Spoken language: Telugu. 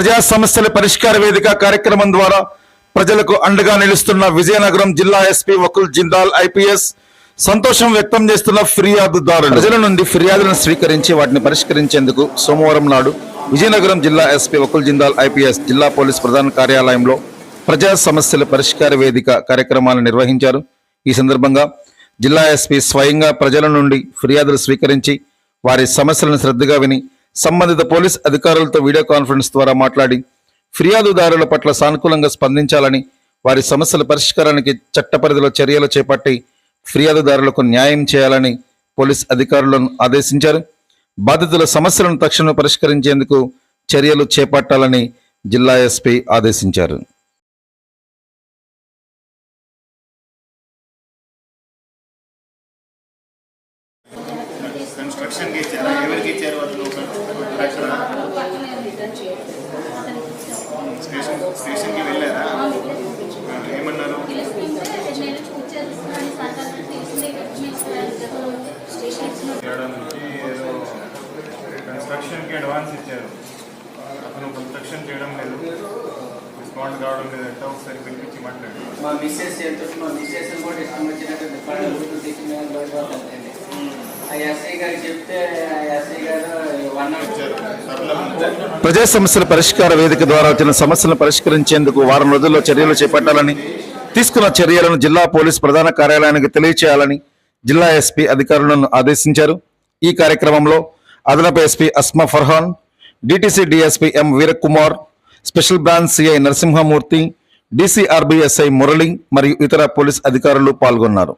ప్రజా సమస్యల పరిష్కార వేదిక కార్యక్రమం ద్వారా ప్రజలకు అండగా నిలుస్తున్న విజయనగరం జిల్లా ఎస్పీ వకుల్ జిందాల్ ఐపీఎస్ సంతోషం వ్యక్తం చేస్తున్న ఫిర్యాదుదారులు ప్రజల నుండి ఫిర్యాదులను స్వీకరించి వాటిని పరిష్కరించేందుకు సోమవారం నాడు విజయనగరం జిల్లా ఎస్పీ వకుల్ జిందాల్ ఐపీఎస్ జిల్లా పోలీస్ ప్రధాన కార్యాలయంలో ప్రజా సమస్యల పరిష్కార వేదిక కార్యక్రమాలను నిర్వహించారు. ఈ సందర్భంగా జిల్లా ఎస్పీ స్వయంగా ప్రజల నుండి ఫిర్యాదులు స్వీకరించి వారి సమస్యలను శ్రద్ధగా విని సంబంధిత పోలీస్ అధికారులతో వీడియో కాన్ఫరెన్స్ ద్వారా మాట్లాడి ఫిర్యాదుదారుల పట్ల సానుకూలంగా స్పందించాలని వారి సమస్యల పరిష్కారానికి చట్ట పరిధిలో చర్యలు చేపట్టి ఫిర్యాదుదారులకు న్యాయం చేయాలని పోలీస్ అధికారులను ఆదేశించారు. బాధితుల సమస్యలను తక్షణం పరిష్కరించేందుకు చర్యలు చేపట్టాలని జిల్లా ఎస్పీ ఆదేశించారు. కన్స్ట్రక్షన్కి ఇచ్చారా? ఎవరికి ఇచ్చారు? స్టేషన్ స్టేషన్కి వెళ్ళారా? ఏమన్నారు? ఏదో కన్స్ట్రక్షన్కి అడ్వాన్స్ ఇచ్చారు. అతను కన్స్ట్రక్షన్ చేయడం లేదు. రెస్పాండ్ కావడం లేదు అంటే ఒకసారి పిలిపించి మాట్లాడు. మా మిస్సెస్ మా మిస్సెస్ కూడా ఇష్టం వచ్చినట్టు డిపార్ట్మెంట్ గుర్తు తెచ్చిన భయపడుతుంది ఆ ఎస్ఐ గారికి చెప్తే ఆ ఎస్ఐ గారు వన్ అవర్ ఇచ్చారు సరళం ప్రజా సమస్యల పరిష్కార వేదిక ద్వారా వచ్చిన సమస్యలను పరిష్కరించేందుకు వారం రోజుల్లో చర్యలు చేపట్టాలని తీసుకున్న చర్యలను జిల్లా పోలీస్ ప్రధాన కార్యాలయానికి తెలియచేయాలని జిల్లా ఎస్పీ అధికారులను ఆదేశించారు. ఈ కార్యక్రమంలో అదనపు SP Asma Farhan DTC DSP M Veerakumar special branch CI Narasimhamurthy DCRB SI Murali మరియు ఇతర పోలీస్ అధికారులు పాల్గొన్నారు.